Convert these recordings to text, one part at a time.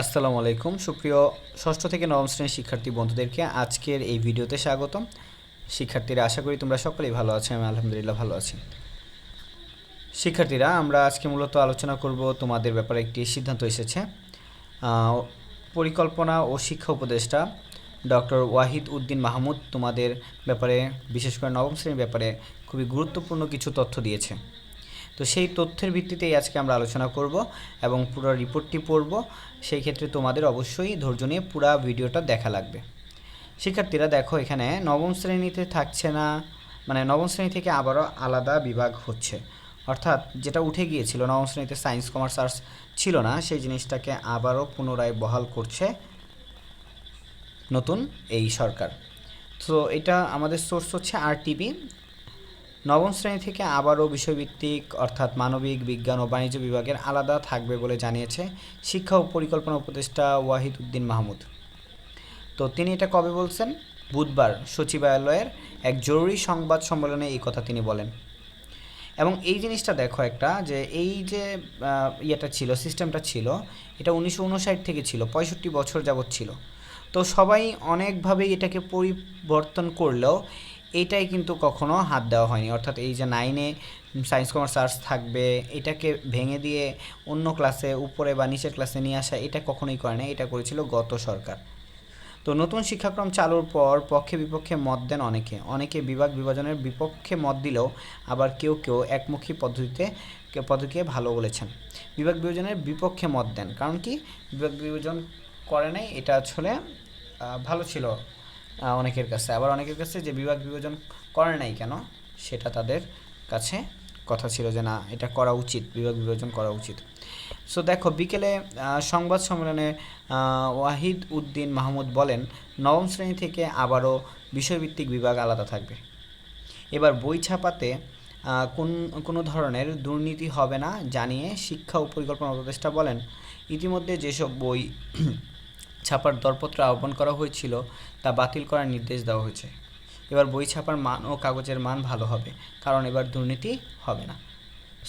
আসসালামু আলাইকুম। সুপ্রিয় ষষ্ঠ থেকে নবম শ্রেণির শিক্ষার্থী বন্ধুদেরকে আজকের এই ভিডিওতে স্বাগতম। শিক্ষার্থীরা, আশা করি তোমরা সকলেই ভালো আছো, আমি আলহামদুলিল্লাহ ভালো আছি। শিক্ষার্থীরা, আমরা আজকে মূলত আলোচনা করব তোমাদের ব্যাপারে একটি সিদ্ধান্ত এসেছে। পরিকল্পনা ও শিক্ষা উপদেষ্টা ডক্টর ওয়াহিদ উদ্দিন মাহমুদ তোমাদের ব্যাপারে, বিশেষ করে নবম শ্রেণির ব্যাপারে খুবই গুরুত্বপূর্ণ কিছু তথ্য দিয়েছে। তো সেই তথ্যের ভিত্তিতেই আজকে আমরা আলোচনা করব এবং পুরো রিপোর্টটি পড়ব। সেই ক্ষেত্রে তোমাদের অবশ্যই ধৈর্য নিয়ে পুরো ভিডিওটা দেখা লাগবে। শিক্ষার্থীরা, দেখো, এখানে নবম শ্রেণীতে থাকছে না মানে নবম শ্রেণি থেকে আবারও আলাদা বিভাগ হচ্ছে। অর্থাৎ যেটা উঠে গিয়েছিল, নবম শ্রেণীতে সায়েন্স, কমার্স, আর্টস ছিল না, সেই জিনিসটাকে আবারও পুনরায় বহাল করছে নতুন এই সরকার। তো এটা আমাদের সোর্স হচ্ছে আরটিভি নবম শ্রেণি থেকে আবারও বিষয়ভিত্তিক, অর্থাৎ মানবিক বিজ্ঞান ও বাণিজ্য বিভাগের আলাদা থাকবে বলে জানিয়েছে শিক্ষা ও পরিকল্পনা উপদেষ্টা ওয়াহিদ উদ্দিন মাহমুদ। তো তিনি এটা কবে বলছেন? বুধবার সচিবালয়ের এক জরুরি সংবাদ সম্মেলনে এই কথা তিনি বলেন। এবং এই জিনিসটা দেখো একটা, যে এই যে ইয়েটা ছিল, সিস্টেমটা ছিল, এটা উনিশশো উনষাট থেকে ছিল, পঁয়ষট্টি বছর যাবৎ ছিল। তো সবাই অনেকভাবেই এটাকে পরিবর্তন করলেও এটাই কিন্তু কখনো হাত দেওয়া হয়নি। অর্থাৎ এই যে নাইনে সায়েন্স কমার্স আর্টস থাকবে, এটাকে ভেঙে দিয়ে অন্য ক্লাসে উপরে বা নিচের ক্লাসে নিয়ে আসা, এটা কখনোই করে না এটা করেছিল গত সরকার। তো নতুন শিক্ষাক্রম চালুর পর পক্ষে বিপক্ষে মত দেন অনেকে। অনেকে বিভাগ বিভাজনের বিপক্ষে মত দিলেও আবার কেউ কেউ একমুখী পদ্ধতিতে, পদ্ধতিকে ভালো বলেছেন। বিভাগ বিভাজনের বিপক্ষে মত দেন। কারণ কি? বিভাগ বিভাজন করে নাই, এটা আসলে ভালো ছিল। অনেকের কাছে। আবার অনেকের কাছে যে বিভাগ বিভাজন করে নাই কেন, সেটা তাদের কাছে কথা ছিল যে না, এটা করা উচিত, বিভাগ বিভাজন করা উচিত। সো দেখো, বিকেলে সংবাদ সম্মেলনে ওয়াহিদ উদ্দিন মাহমুদ বলেন, নবম শ্রেণি থেকে আবারও বিষয়ভিত্তিক বিভাগ আলাদা থাকবে। এবার বই ছাপাতে কোন, কোনো ধরনের দুর্নীতি হবে না জানিয়ে শিক্ষা ও পরিকল্পনা উপদেষ্টা বলেন, ইতিমধ্যে যেসব বই ছাপার দরপত্র আহ্বান করা হয়েছিল, তা বাতিল করার নির্দেশ দেওয়া হয়েছে। এবার বই ছাপার মান ও কাগজের মান ভালো হবে, কারণ এবার দুর্নীতি হবে না।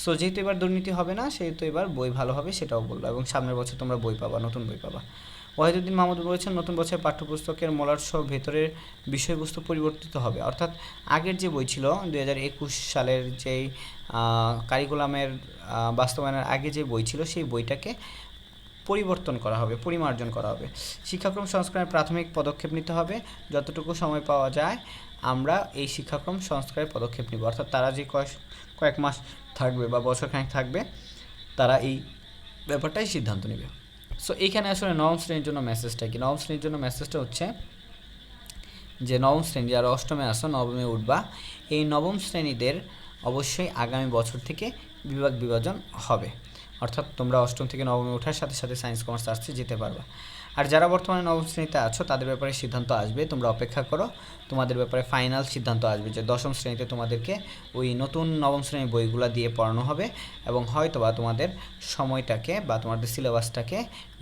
সো যেহেতু এবার দুর্নীতি হবে না, সেহেতু এবার বই ভালো হবে সেটাও বলল, এবং সামনের বছর তোমরা বই পাবা, নতুন বই পাবা। ওয়াহিদুদ্দিন মাহমুদ বলেছেন, নতুন বছরের পাঠ্যপুস্তকের মলার সহ ভেতরের বিষয়বস্তু পরিবর্তিত হবে। অর্থাৎ আগের যে বই ছিল, দুই হাজার একুশ সালের যেই কারিকুলামের বাস্তবায়নের আগে যে বই ছিল, সেই বইটাকে পরিবর্তন করা হবে, পরিমার্জন করা হবে। শিক্ষাক্রম সংস্কারের প্রাথমিক পদক্ষেপ নিতে হবে। যতটুকু সময় পাওয়া যায়, আমরা এই শিক্ষাক্রম সংস্কারের পদক্ষেপ নিব। অর্থাৎ তারা যে কয়েক কয়েক মাস থাকবে বা বছর বছরখানেক থাকবে, তারা এই ব্যাপারটাই সিদ্ধান্ত নেবে। সো এইখানে আসলে নবম শ্রেণির জন্য মেসেজটা কি? নবম শ্রেণির জন্য মেসেজটা হচ্ছে যে, নবম শ্রেণি যারা অষ্টমে আসো নবমে উঠবা, এই নবম শ্রেণীদের অবশ্যই আগামী বছর থেকে বিভাগ বিভাজন হবে। অর্থাৎ তোমরা অষ্টম থেকে নবমে ওঠার সাথে সাথে সায়েন্স কমার্স আর্টসে যেতে পারবে। আর যারা বর্তমানে নবম শ্রেণীতে আছো, তাদের ব্যাপারে সিদ্ধান্ত আসবে, তোমরা অপেক্ষা করো। তোমাদের ব্যাপারে ফাইনাল সিদ্ধান্ত আসবে যে দশম শ্রেণীতে তোমাদেরকে ওই নতুন নবম শ্রেণির বইগুলো দিয়ে পড়ানো হবে এবং হয়তো বা তোমাদের সময়টাকে বা তোমাদের সিলেবাসটাকে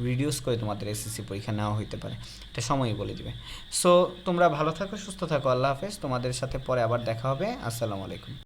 রিডিউস করে তোমাদের এসএসসি পরীক্ষা নেওয়া হইতে পারে। এটা সময়ই বলে দিবে। সো তোমরা ভালো থাকো, সুস্থ থাকো, আল্লাহ হাফেজ। তোমাদের সাথে পরে আবার দেখা হবে। আসসালামু আলাইকুম।